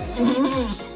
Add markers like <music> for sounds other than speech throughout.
খুব <laughs>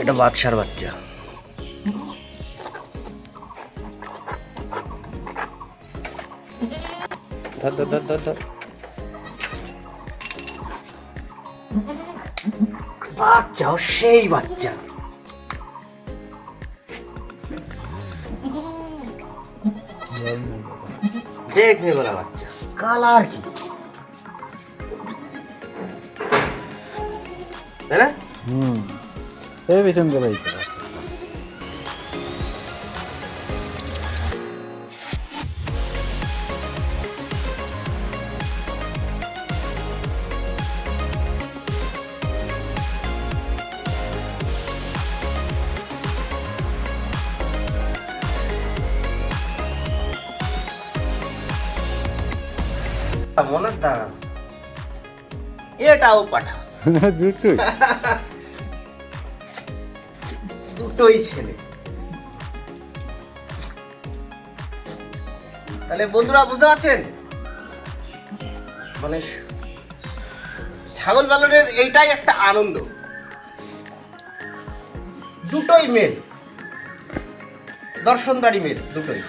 এটা বাদশার বাচ্চা। ধর ধর ধর ধর ধর। বাচ্চাও সেই বাচ্চা। দেখবে বলা বাচ্চা। কালার কি? তাই না? হুম। সুন্দর হয়েছে মনের দাঁড়া এটাও পাঠা দুটোই? দুটোই ছেলে। তাহলে বন্ধুরা, বুঝতে পারছেন? মানে ছাগল পালনের এইটাই একটা আনন্দ। দুটোই মেল। দর্শনদারি মেল, দুটোই।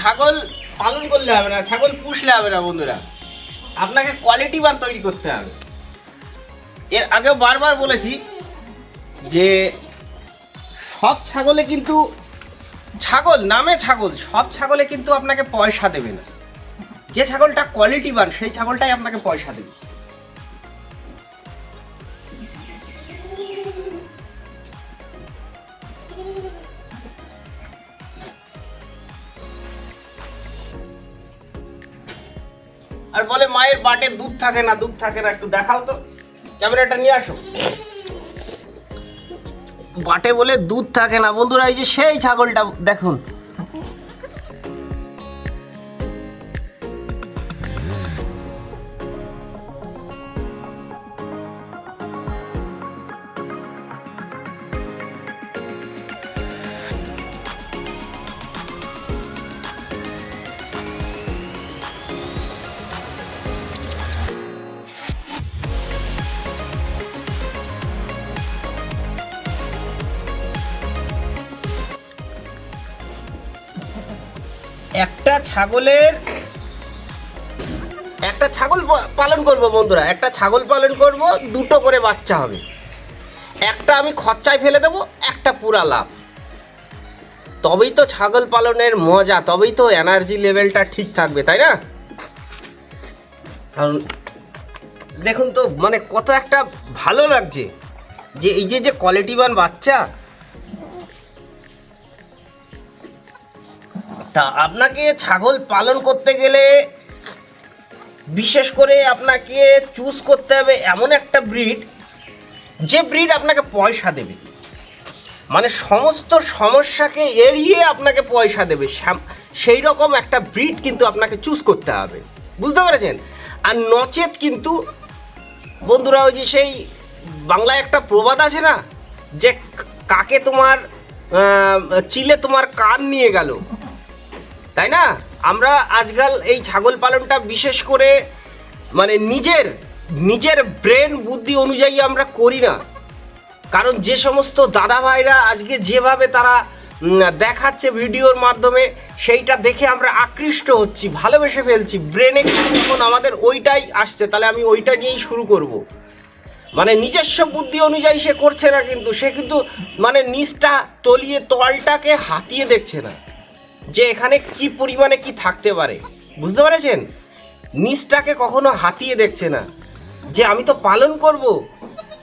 ছাগল পালন করলে হবে না, ছাগল পুষলে হবে না বন্ধুরা। আপনাকে কোয়ালিটি বান তৈরি করতে হবে। এর আগেও বারবার বলেছি যে, সব ছাগলে কিন্তু ছাগল, নামে ছাগল, সব ছাগলে কিন্তু আপনাকে পয়সা দেবে না। যে ছাগলটা কোয়ালিটি বান সেই ছাগলটাই আপনাকে পয়সা দেবে। আর বলে মায়ের বাটে দুধ থাকে না, দুধ থাকে না, একটু দেখাও তো। ক্যামেরাটা নিয়ে আসো। বাটে বলে দুধ থাকে না। বন্ধুরা, এই যে সেই ছাগলটা, দেখুন। একটা ছাগলের, একটা ছাগল পালন করব বন্ধুরা, একটা ছাগল পালন করব, দুটো করে বাচ্চা হবে। একটা আমি খরচায় ফেলে দেবো, একটা পুরা লাভ। তবেই তো ছাগল পালনের মজা, তবেই তো এনার্জি লেভেলটা ঠিক থাকবে, তাই না? কারণ, দেখুন তো মানে কত একটা ভালো লাগছে যে এই যে যে কোয়ালিটিবান বাচ্চা তা আপনাকে ছাগল পালন করতে গেলে বিশেষ করে আপনাকে চুজ করতে হবে এমন একটা ব্রিড যে ব্রিড আপনাকে পয়সা দেবে। মানে সমস্ত সমস্যাকে এড়িয়ে আপনাকে পয়সা দেবে। সেই রকম একটা ব্রিড কিন্তু আপনাকে চুজ করতে হবে। বুঝতে পেরেছেন? আর নচেত কিন্তু, বন্ধুরা, ওই যে সেই বাংলায় একটা প্রবাদ আছে না, যে কাকে তোমার চিলে তোমার কান নিয়ে গেল। তাই না? আমরা আজকাল এই ছাগল পালনটা বিশেষ করে মানে নিজের নিজের ব্রেন বুদ্ধি অনুযায়ী আমরা করি না। কারণ যে সমস্ত দাদা ভাইরা আজকে যেভাবে তারা দেখাচ্ছে ভিডিওর মাধ্যমে, সেইটা দেখে আমরা আকৃষ্ট হচ্ছি, ভালোবেসে ফেলছি। ব্রেনে কিন্তু আমাদের ওইটাই আসছে, তাহলে আমি ওইটা নিয়েই শুরু করব। মানে নিজস্ব বুদ্ধি অনুযায়ী সে করছে না কিন্তু, সে কিন্তু মানে নিচটা, তলিয়ে, তলটাকে হাতিয়ে দেখছে না। যে এখানে কি পরিমাণে কি থাকতে পারে। বুঝতে পেরেছেন? নিচটাকে কখনো হাতিয়ে দেখছে না। যে আমি তো পালন করব।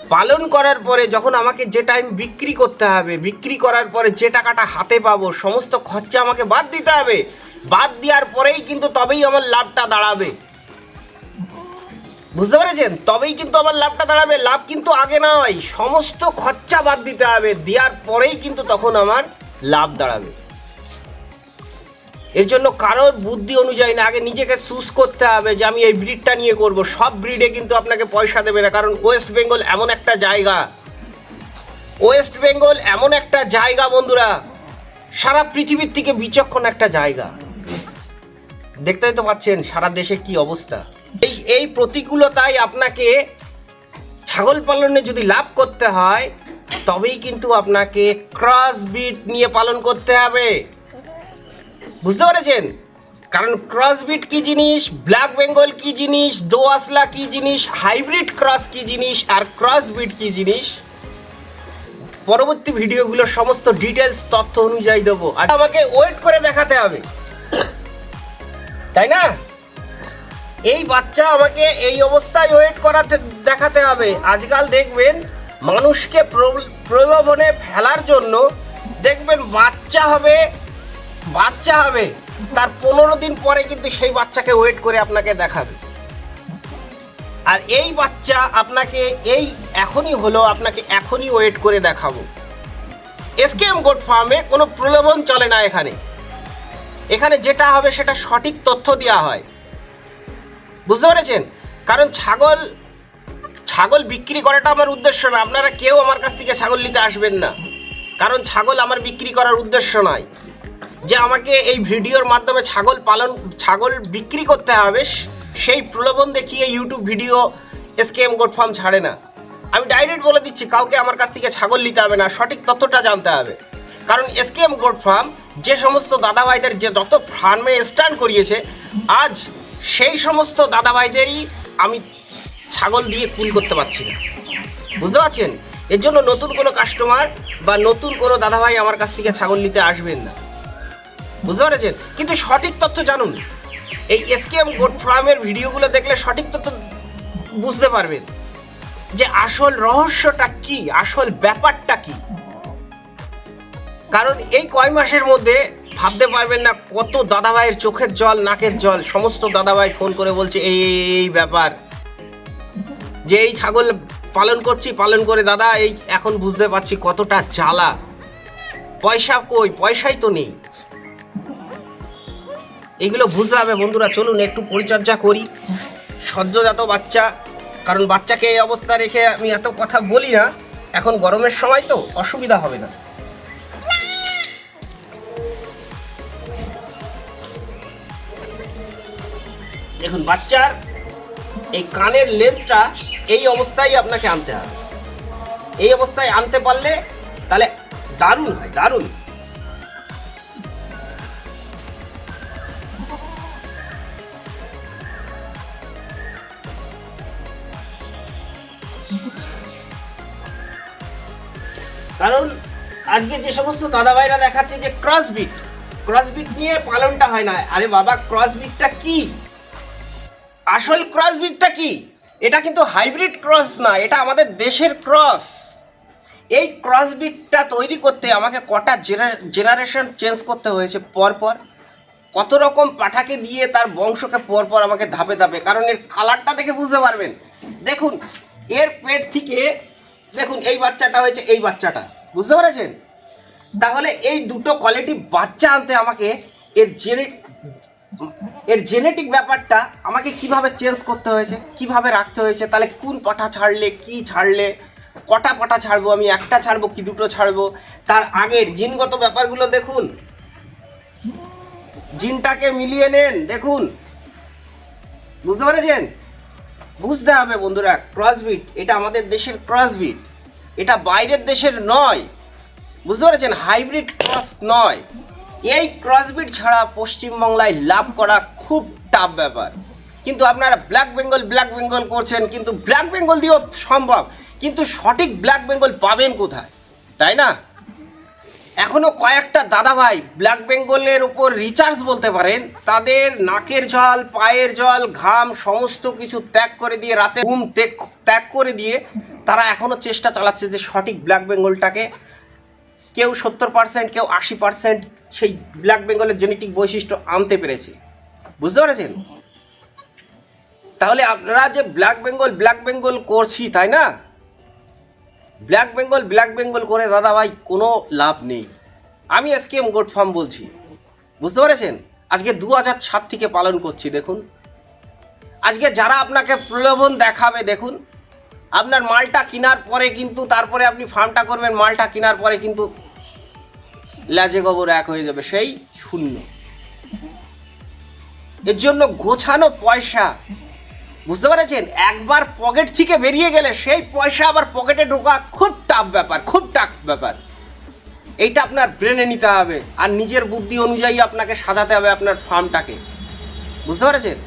পালন করার পরে যখন আমাকে যে টাইম বিক্রি করতে হবে, বিক্রি করার পরে যে টাকাটা হাতে পাবো, সমস্ত খরচা আমাকে বাদ দিতে হবে। বাদ দেওয়ার পরেই কিন্তু তবেই আমার লাভটা দাঁড়াবে। বুঝতে পেরেছেন? তবেই কিন্তু আমার লাভটা দাঁড়াবে। লাভ কিন্তু আগে না হয় সমস্ত খরচা বাদ দিতে হবে। দেওয়ার পরেই কিন্তু তখন আমার লাভ দাঁড়াবে। এর জন্য কারোর বুদ্ধি অনুযায়ী না, আগে নিজেকে চুজ করতে হবে যে আমি এই ব্রিডটা নিয়ে করব। সব ব্রিডে কিন্তু আপনাকে পয়সা দেবে না, কারণ ওয়েস্ট বেঙ্গল এমন একটা জায়গা। ওয়েস্ট বেঙ্গল এমন একটা জায়গা বন্ধুরা, সারা পৃথিবীর থেকে বিচক্ষণ একটা জায়গা। দেখতেই তো পাচ্ছেন সারা দেশে কি অবস্থা। এই এই প্রতিকূলতায় আপনাকে ছাগল পালনে যদি লাভ করতে হয়, তবেই কিন্তু আপনাকে ক্রস বিট নিয়ে পালন করতে হবে। বুঝতে পেরেছেন? কারণ ক্রসবিট কি জিনিস ব্ল্যাক বেঙ্গল কি জিনিস দোয়াসলা কি জিনিস হাইব্রিড ক্রস কি জিনিস, আর ক্রসবিট কি জিনিস? পরবর্তী ভিডিওগুলোর সমস্ত ডিটেলস তথ্য অনুযায়ী দেবো। আর আমাকে ওয়েট করে দেখাতে হবে। তাই না? এই বাচ্চা আমাকে এই অবস্থায় ওয়েট করাতে, দেখাতে হবে। আজকাল দেখবেন, মানুষকে প্রলোভনে ফেলার জন্য দেখবেন বাচ্চা হবে বাচ্চা হবে, তার পনেরো দিন পরে কিন্তু সেই বাচ্চাকে ওয়েট করে আপনাকে দেখাবে। আর এই বাচ্চা আপনাকে এই এখনই হলো আপনাকে এখনই ওয়েট করে দেখাবো। এসকেএম গোট ফার্মে কোনো প্রলোভন চলে না এখানে। এখানে যেটা হবে সেটা সঠিক তথ্য দেওয়া হয়। বুঝতে পেরেছেন? কারণ ছাগল ছাগল বিক্রি করাটা আমার উদ্দেশ্য না। আপনারা কেউ আমার কাছ থেকে ছাগল নিতে আসবেন না। কারণ ছাগল আমার বিক্রি করার উদ্দেশ্য নয়। যে আমাকে এই ভিডিওর মাধ্যমে ছাগল পালন, ছাগল বিক্রি করতে হবে, সেই প্রলোভন দেখিয়ে YouTube video SKM goat farm ছাড়ে না। আমি ডাইরেক্ট বলে দিচ্ছি, কাউকে আমার কাছ থেকে ছাগল নিতে হবে না, সঠিক তথ্যটা জানতে হবে। কারণ এসকেএম গোট ফার্ম যে সমস্ত দাদাভাইদের যে যত ফার্মে স্ট্যান্ড করিয়েছে, আজ সেই সমস্ত দাদাভাইদেরই আমি ছাগল দিয়ে কুল করতে পারছি না। বুঝতে পারছেন? এর জন্য নতুন কোনো কাস্টমার বা নতুন কোনো দাদাভাই আমার কাছ থেকে ছাগল নিতে আসবেন না। বুঝতে পেরেছেন? কিন্তু সঠিক তথ্য জানুন। এই এসকেএম গোট ফার্মের ভিডিওগুলো দেখলে সঠিক তথ্য বুঝতে পারবেন। যে আসল রহস্যটা কি আসল ব্যাপারটা কি। কারণ এই কয় মাসের মধ্যে ভাবতে পারবেন না কত দাদাভাইয়ের চোখের জল নাকের জল সমস্ত দাদাভাই ফোন করে বলছে এই এই, ব্যাপার। যে এই ছাগল পালন করছি পালন করে দাদা এই এখন বুঝতে পারছি কতটা জ্বালা। পয়সা কই? পয়সাই তো নেই। এগুলো বুঝতে হবে বন্ধুরা, চলুন একটু পরিচর্যা করি। সদ্যজাত বাচ্চা, কারণ বাচ্চাকে এই অবস্থা রেখে আমি এত কথা বলি না। এখন গরমের সময় তো অসুবিধা হবে না। দেখুন, বাচ্চার এই কানের লেন্থটা এই অবস্থায় আপনাকে আনতে হবে। এই অবস্থায় আনতে পারলে তাহলে দারুণ হয়, দারুণ। কারণ আজকে যে সমস্ত দাদাভাইরা দেখাচ্ছে যে ক্রসবিট ক্রসবিট নিয়ে পালনটা হয় না। আরে বাবা ক্রসবিটটা কি? আসল ক্রসবিটটা কি? এটা কিন্তু হাইব্রিড ক্রস না, এটা আমাদের দেশের ক্রস এই ক্রসবিটটা তৈরি করতে আমাকে কটা জেনারেশন চেঞ্জ করতে হয়েছে পরপর। কত রকম পাঠাকে দিয়ে তার বংশকে পরপর আমাকে ধাপে ধাপে, কারণ এর কালারটা দেখে বুঝতে পারবেন। দেখুন, এর পেট থেকে দেখুন, এই বাচ্চাটা হয়েছে এই বাচ্চাটা। বুঝতে পেরেছেন? তাহলে এই দুটো কোয়ালিটি বাচ্চা আনতে আমাকে এর জেনে এর জেনেটিক ব্যাপারটা আমাকে কীভাবে চেঞ্জ করতে হয়েছে, কীভাবে রাখতে হয়েছে, তাহলে কোন পাঠা ছাড়লে, কি ছাড়লে, কটা পাঠা ছাড়বো, আমি একটা ছাড়বো কি দুটো ছাড়বো, তার আগের জিনগত ব্যাপারগুলো দেখুন। জিনটাকে মিলিয়ে নেন, দেখুন। বুঝতে পেরেছেন? বুঝতে হবে বন্ধুরা ক্রসবিট এটা আমাদের দেশের ক্রসবিট এটা বাইরের দেশের নয়। বুঝতে পেরেছেন? হাইব্রিড ক্রস নয়। এই ক্রসবিট ছাড়া পশ্চিমবাংলায় লাভ করা খুব টাফ ব্যাপার। কিন্তু আপনারা ব্ল্যাক বেঙ্গল ব্ল্যাক বেঙ্গল করছেন, কিন্তু ব্ল্যাক বেঙ্গল দিয়েও সম্ভব। কিন্তু সঠিক ব্ল্যাক বেঙ্গল পাবেন কোথায়? তাই না? এখনও কয়েকটা দাদাভাই ব্ল্যাক বেঙ্গলের উপর রিচার্জ বলতে পারেন, তাদের নাকের জল, পায়ের জল, ঘাম, সমস্ত কিছু ত্যাগ করে দিয়ে রাতে ঘুম ত্যাগ ত্যাগ করে দিয়ে তারা এখনও চেষ্টা চালাচ্ছে যে সঠিক ব্ল্যাক বেঙ্গলটাকে কেউ সত্তর পার্সেন্ট কেউ আশি পার্সেন্ট সেই ব্ল্যাক বেঙ্গলের জেনেটিক বৈশিষ্ট্য আনতে পেরেছে। বুঝতে পেরেছেন? তাহলে আপনারা যে ব্ল্যাক বেঙ্গল ব্ল্যাক বেঙ্গল করছি, তাই না? ব্ল্যাক বেঙ্গল ব্ল্যাক বেঙ্গল করে দাদা ভাই, কোনো লাভ নেই। আমি S K M goat farm বলছি। বুঝতে পেরেছেন? আজকে দু হাজার সাত থেকে পালন করছি, দেখুন। আজকে যারা আপনাকে প্রলোভন দেখাবে, দেখুন। আপনার মালটা কেনার পরে কিন্তু তারপরে আপনি ফার্মটা করবেন, মালটা কেনার পরে কিন্তু ল্যাজে গোবর এক হয়ে যাবে, সেই শূন্য। এর জন্য গোছানো পয়সা বুঝতে পেরেছেন? একবার পকেট থেকে বেরিয়ে গেলে সেই পয়সা আবার পকেটে ঢোকা খুব টাফ ব্যাপার, খুব টাফ ব্যাপার। এইটা আপনার ব্রেনে নিতে হবে আর নিজের বুদ্ধি অনুযায়ী আপনাকে সাজাতে হবে আপনার ফার্মটাকে বুঝতে পেরেছেন?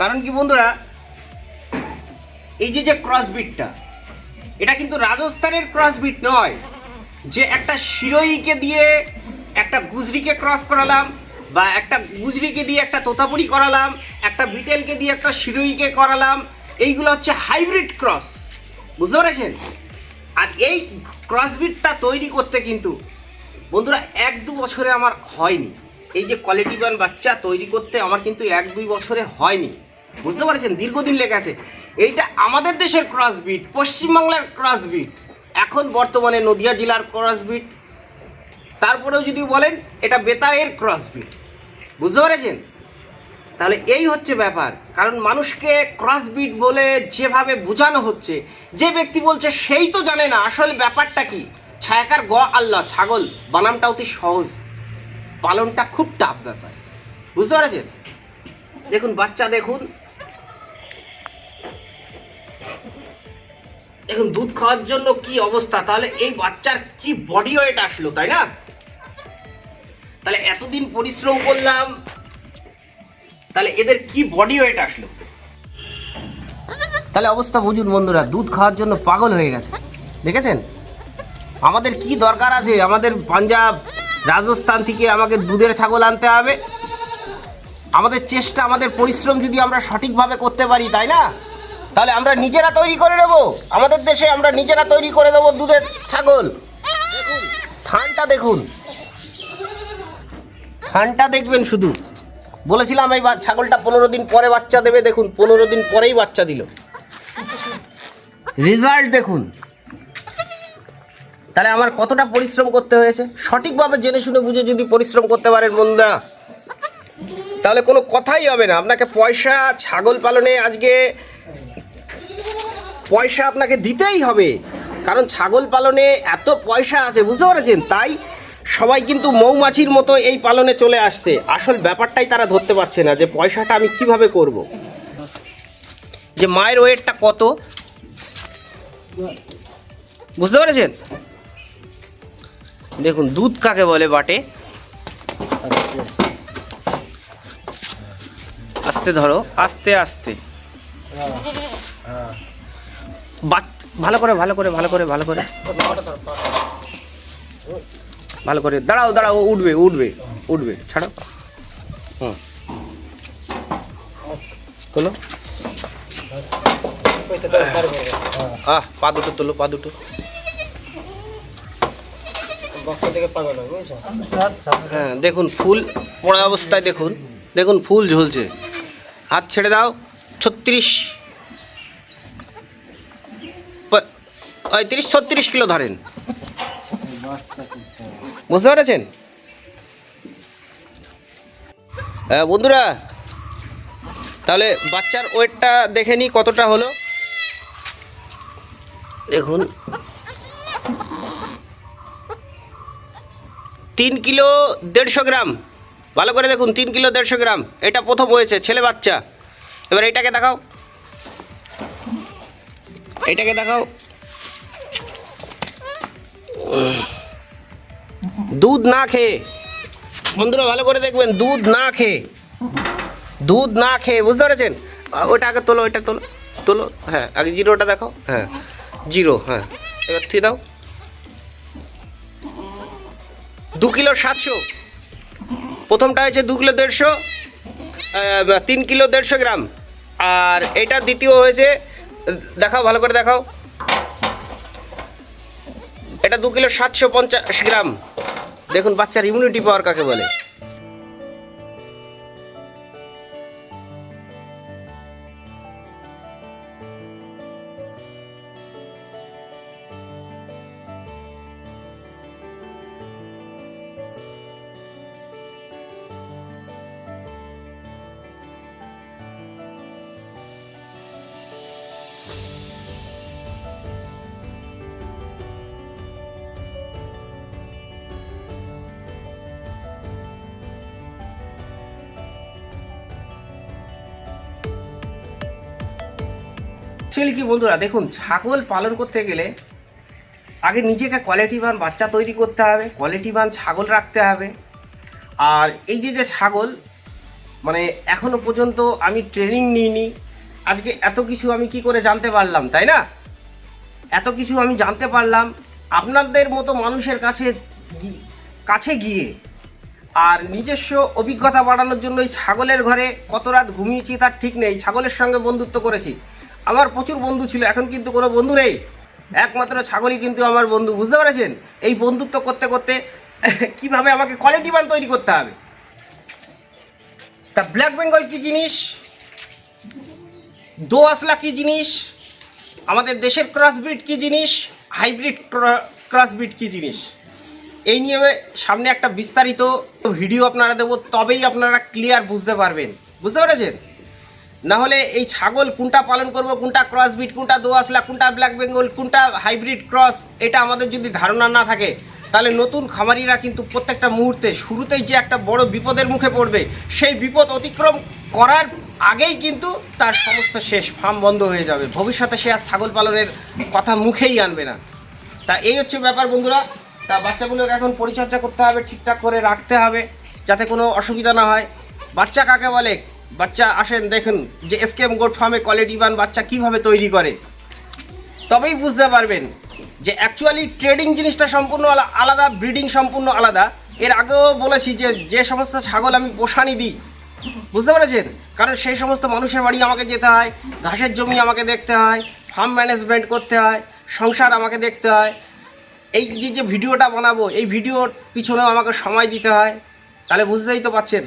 কারণ কি বন্ধুরা, এই যে যে ক্রসবিটটা এটা কিন্তু রাজস্থানের ক্রসবিট নয়। যে একটা শিরোইকে দিয়ে একটা গুজরিকে ক্রস করালাম, বা একটা গুজরিকে দিয়ে একটা তোতাপুরি করালাম, একটা বিটেলকে দিয়ে একটা শিরোইকে করালাম, এইগুলো হচ্ছে হাইব্রিড ক্রস বুঝতে পেরেছেন? আর এই ক্রসবিটটা তৈরি করতে কিন্তু বন্ধুরা, এক দু বছরে আমার হয়নি। এই যে কোয়ালিটিবান বাচ্চা তৈরি করতে আমার কিন্তু এক দুই বছরে হয়নি। বুঝতে পারছেন? দীর্ঘদিন লেগে আছে। এইটা আমাদের দেশের ক্রসবিট পশ্চিমবাংলার ক্রসবিট এখন বর্তমানে নদিয়া জেলার ক্রসবিট তারপরেও যদি বলেন, এটা বেতায়ের ক্রসবিট বুঝতে পেরেছেন? তাহলে এই হচ্ছে ব্যাপার। কারণ মানুষকে ক্রসবিট বলে যেভাবে বোঝানো হচ্ছে, যে ব্যক্তি বলছে সেই তো জানে না আসলে ব্যাপারটা কি। ছায়াকার গ আল্লাহ ছাগল। বানামটা অতি সহজ। পালনটা খুব টাফ ব্যাপার। বুঝতে পেরেছেন? দেখুন, বাচ্চা দেখুন দেখুন দুধ খাওয়ার জন্য কি অবস্থা? তাহলে এই বাচ্চার কি বডি ওয়েট আসলো, তাই না? তাহলে এতদিন পরিশ্রম করলাম, তাহলে এদের কি বডি ওয়েট আসলো? তাহলে অবস্থা বুঝুন বন্ধুরা, দুধ খাওয়ার জন্য পাগল হয়ে গেছে, দেখেছেন? আমাদের কি দরকার আছে? আমাদের পাঞ্জাব রাজস্থান থেকে আমাকে দুধের ছাগল আনতে হবে। আমাদের চেষ্টা, আমাদের পরিশ্রম যদি আমরা সঠিকভাবে করতে পারি, তাই না? তাহলে আমরা নিজেরা তৈরি করে নেব। আমাদের দেশে আমরা নিজেরা তৈরি করে দেবো দুধের ছাগল। থানটা দেখুন। থানটা দেখবেন শুধু। বলেছিলাম এই ছাগলটা পনেরো দিন পরে বাচ্চা দেবে, দেখুন, পনেরো দিন পরেই বাচ্চা দিল। রেজাল্ট দেখুন। তাহলে আমার কতটা পরিশ্রম করতে হয়েছে? সঠিকভাবে জেনে শুনে বুঝে যদি পরিশ্রম করতে পারেন বন্ধুরা তাহলে কোনো কথাই হবে না। আপনাকে পয়সা, ছাগল পালনে আজকে পয়সা আপনাকে দিতেই হবে। কারণ ছাগল পালনে এত পয়সা আছে, বুঝতে পেরেছেন? তাই সবাই কিন্তু মৌমাছির মতো এই পালনে চলে আসছে। আসল ব্যাপারটাই তারা ধরতে পারছে না যে পয়সাটা আমি কীভাবে করব। যে মায়ের ওয়েটটা কত? বুঝতে পেরেছেন? দেখুন, দুধ কাকে বলে বাটে? আস্তে ধরো, আস্তে আস্তে। ভালো করে ভালো করে ভালো করে ভালো করে। ভালো করে, দাঁড়াও দাঁড়াও, উঠবে উঠবে উঠবে, ছাড়ো। হুম। তোলো। আহ, পা দুটো তোলো, পা দুটো। হয়, দেখুন, ফুল পড়া অবস্থায় দেখুন। দেখুন, ফুল ঝুলছে। হাত ছেড়ে দাও, ছত্রিশ। তিরিশ ছত্রিশ কিলো ধরেন। বুঝতে পেরেছেন? বন্ধুরা, তাহলে বাচ্চার ওয়েটটা দেখে নিই কতটা হলো। দেখুন। তিন কিলো দেড়শো গ্রাম। ভালো করে দেখুন, তিন কিলো দেড়শো গ্রাম। এটা প্রথম হয়েছে, ছেলে বাচ্চা। এবার এটাকে দেখাও। এটাকে দেখাও। দুধ না খেয়ে। বন্ধুরা, ভালো করে দেখবেন, দুধ না খেয়ে। দুধ না খেয়ে, বুঝতে পেরেছেন? ওটা আগে তোলো, ওইটা তোলো তোলো হ্যাঁ আগে জিরোটা দেখো হ্যাঁ জিরো হ্যাঁ এবার থ্রি দাও। দু কিলো সাতশো। প্রথমটা হয়েছে দু কিলো দেড়শো তিন কিলো দেড়শো গ্রাম। আর এটা দ্বিতীয় হয়েছে দেখাও, ভালো করে দেখাও। এটা দু কিলো সাতশো পঞ্চাশ গ্রাম। দেখুন, বাচ্চার ইমিউনিটি পাওয়ার কাকে বলে? অ্যাকচুয়ালি কি বন্ধুরা, দেখুন, ছাগল পালন করতে গেলে আগে নিজেকে কোয়ালিটিবান বাচ্চা তৈরি করতে হবে কোয়ালিটিবান ছাগল রাখতে হবে। আর এই যে যে ছাগল মানে এখনও পর্যন্ত আমি ট্রেনিং নিইনি, আজকে এত কিছু আমি কি করে জানতে পারলাম, তাই না? এত কিছু আমি জানতে পারলাম, আপনাদের মতো মানুষের কাছে কাছে গিয়ে আর নিজস্ব অভিজ্ঞতা বাড়ানোর জন্য এই ছাগলের ঘরে কত রাত ঘুমিয়েছি তার ঠিক নেই, ছাগলের সঙ্গে বন্ধুত্ব করেছি। আমার প্রচুর বন্ধু ছিল, এখন কিন্তু কোনো বন্ধু নেই। একমাত্র ছাগলই কিন্তু আমার বন্ধু, বুঝতে পেরেছেন? এই বন্ধুত্ব করতে করতে <laughs> কীভাবে আমাকে কোয়ালিটি মান তৈরি করতে হবে? তা ব্ল্যাক বেঙ্গল কি জিনিস? দোআসলা কি জিনিস? আমাদের দেশের ক্রসবিট কি জিনিস? হাইব্রিড ক্রসবিট কি জিনিস? এই নিয়ে সামনে একটা বিস্তারিত ভিডিও আপনারা দেবো, তবেই আপনারা ক্লিয়ার বুঝতে পারবেন। বুঝতে পেরেছেন? না হলে এই ছাগল কোনটা পালন করব, কোনটা ক্রসবিট কোনটা দোআসলা কোনটা ব্ল্যাক বেঙ্গল কোনটা হাইব্রিড ক্রস এটা আমাদের যদি ধারণা না থাকে, তাহলে নতুন খামারিরা কিন্তু প্রত্যেকটা মুহূর্তে শুরুতেই যে একটা বড় বিপদের মুখে পড়বে, সেই বিপদ অতিক্রম করার আগেই কিন্তু তার সমস্ত শেষ ফার্ম বন্ধ হয়ে যাবে। ভবিষ্যতে সে আর ছাগল পালনের কথা মুখেই আনবে না। তা এই হচ্ছে ব্যাপার বন্ধুরা। তা বাচ্চাগুলোকে এখন পরিচর্যা করতে হবে, ঠিকঠাক করে রাখতে হবে, যাতে কোনো অসুবিধা না হয়। বাচ্চা কাকে বলে? বাচ্চা আসেন, দেখুন যে এসকেম গোট ফার্মে কোয়ালিটি কোয়ালিটিবান বাচ্চা কীভাবে তৈরি করে। তবেই বুঝতে পারবেন যে অ্যাকচুয়ালি ট্রেডিং জিনিসটা সম্পূর্ণ আলা- আলাদা ব্রিডিং সম্পূর্ণ আলাদা। এর আগেও বলেছি যে যে সমস্ত ছাগল আমি পোষানি দিই। বুঝতে পেরেছেন? কারণ সেই সমস্ত মানুষের বাড়ি আমাকে যেতে হয়, ঘাসের জমি আমাকে দেখতে হয় ফার্ম ম্যানেজমেন্ট করতে হয়, সংসার আমাকে দেখতে হয়। এই যে যে ভিডিওটা বানাবো, এই ভিডিওর পিছনেও আমাকে সময় দিতে হয়, তাহলে বুঝতেই তো পাচ্ছেন।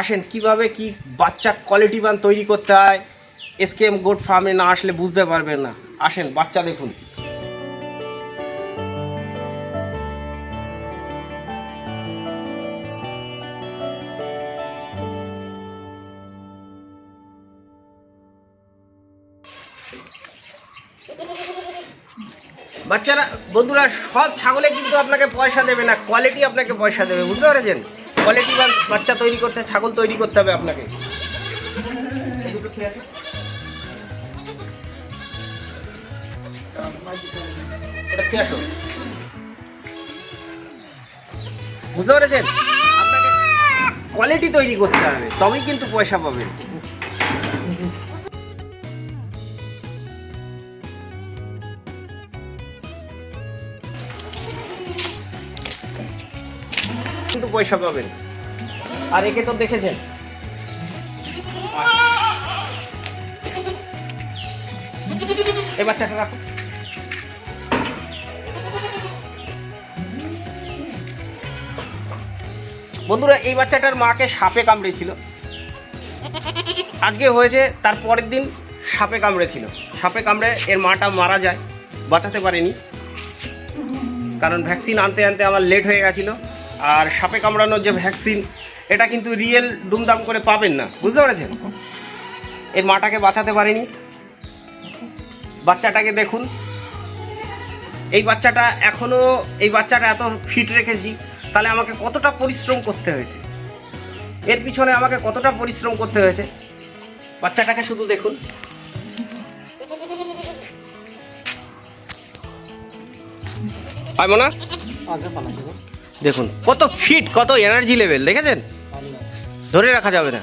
আসেন, কীভাবে কি বাচ্চা কোয়ালিটি মান তৈরি করতে হয় এসকেএম গোট ফার্মে না আসলে বুঝতে পারবেন না। আসেন, বাচ্চা দেখুন। বাচ্চারা, বন্ধুরা, সব ছাগলে কিন্তু আপনাকে পয়সা দেবে না কোয়ালিটি আপনাকে পয়সা দেবে, বুঝতে পেরেছেন? কোয়ালিটি বাচ্চা তৈরি করছে, ছাগল তৈরি করতে হবে আপনাকে। বুঝতে পেরেছেন? আপনাকে কোয়ালিটি তৈরি করতে হবে, তবেই কিন্তু পয়সা পাবেন। পয়সা পাবেন। আর একে তো দেখেছেন। এই বাচ্চাটা রাখো। বন্ধুরা, এই বাচ্চাটার মাকে সাপে কামড়েছিল। আজকে হয়েছে, তার পরের দিন সাপে কামড়েছিল। সাপে কামড়ে এর মাটা মারা যায়, বাঁচাতে পারেনি। কারণ ভ্যাকসিন আনতে আনতে আমার লেট হয়ে গেছিল। আর সাপে কামড়ানোর যে ভ্যাকসিন এটা কিন্তু রিয়েল দুমদাম করে পাবেন না। বুঝতে পেরেছেন? এর মাটাকে বাঁচাতে পারেনি। বাচ্চাটাকে দেখুন। এই বাচ্চাটা এখনও এই বাচ্চাটা এত ফিট রেখেছি, তাহলে আমাকে কতটা পরিশ্রম করতে হয়েছে? এর পিছনে আমাকে কতটা পরিশ্রম করতে হয়েছে? বাচ্চাটাকে শুধু দেখুন। পাইব না আগে গো দেখুন কত ফিট কত এনার্জি লেভেল দেখেছেন? ধরে রাখা যাবে না।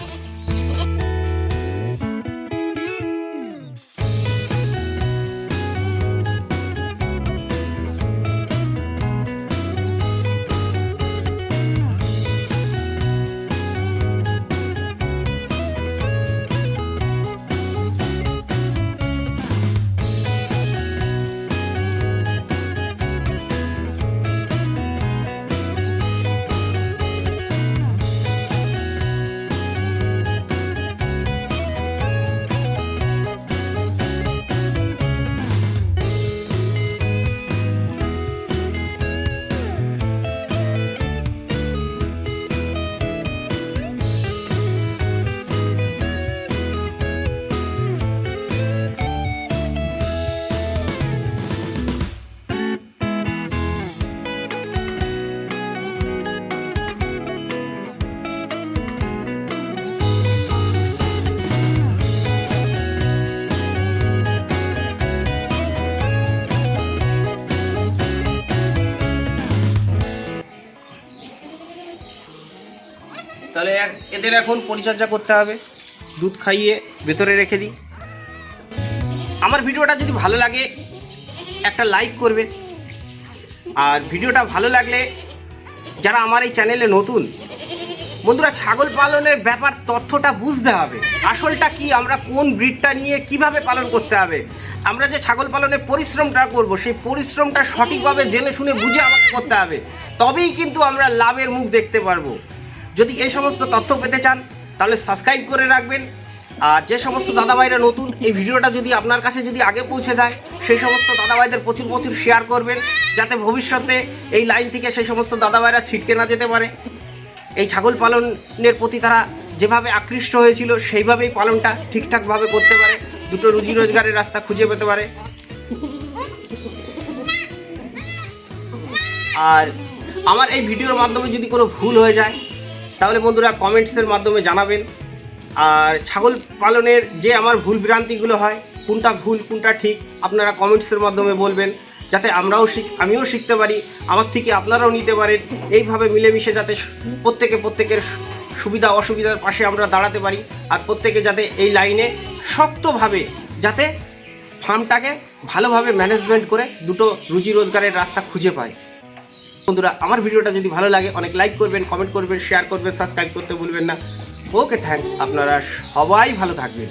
এদের এখন পরিচর্যা করতে হবে। দুধ খাইয়ে ভেতরে রেখে দিই। আমার ভিডিওটা যদি ভালো লাগে, একটা লাইক করবেন। আর ভিডিওটা ভালো লাগলে, যারা আমার এই চ্যানেলে নতুন, বন্ধুরা ছাগল পালনের ব্যাপার তথ্যটা বুঝতে হবে। আসলটা কি, আমরা কোন ব্রিডটা নিয়ে কীভাবে পালন করতে হবে? আমরা যে ছাগল পালনে পরিশ্রমটা করব, সেই পরিশ্রমটা সঠিকভাবে জেনে শুনে বুঝে আমাকে করতে হবে। তবেই কিন্তু আমরা লাভের মুখ দেখতে পারব। যদি এই সমস্ত তথ্য পেতে চান, তাহলে সাবস্ক্রাইব করে রাখবেন। আর যে সমস্ত দাদাভাইরা নতুন, এই ভিডিওটা যদি আপনার কাছে যদি আগে পৌঁছে যায়, সেই সমস্ত দাদাভাইদের প্রচুর প্রচুর শেয়ার করবেন, যাতে ভবিষ্যতে এই লাইন থেকে সেই সমস্ত দাদাভাইরা ছিটকে না যেতে পারে। এই ছাগল পালনের প্রতি তারা যেভাবে আকৃষ্ট হয়েছিল, সেইভাবেই পালনটা ঠিকঠাকভাবে করতে পারে। দুটো রুজি রোজগারের রাস্তা খুঁজে পেতে পারে। আর আমার এই ভিডিওর মাধ্যমে যদি কোনো ভুল হয়ে যায় তাহলে বন্ধুরা কমেন্টসের মাধ্যমে জানাবেন। আর ছাগল পালনের যে আমার ভুল ভ্রান্তিগুলো হয়, কোনটা ভুল, কোনটা ঠিক, আপনারা কমেন্টসের মাধ্যমে বলবেন, যাতে আমরাও শিখ, আমিও শিখতে পারি, আমার থেকে আপনারাও নিতে পারেন। এইভাবে মিলেমিশে যাতে প্রত্যেকে প্রত্যেকের সুবিধা অসুবিধার পাশে আমরা দাঁড়াতে পারি, আর প্রত্যেকে যাতে এই লাইনে শক্তভাবে যাতে ফার্মটাকে ভালোভাবে ম্যানেজমেন্ট করে দুটো রুজি রোজগারের রাস্তা খুঁজে পায়। বন্ধুরা, আমার ভিডিওটা যদি ভালো লাগে, অনেক লাইক করবেন কমেন্ট করবেন শেয়ার করবেন সাবস্ক্রাইব করতে ভুলবেন না। ওকে থ্যাংকস আপনারা সবাই ভালো থাকবেন।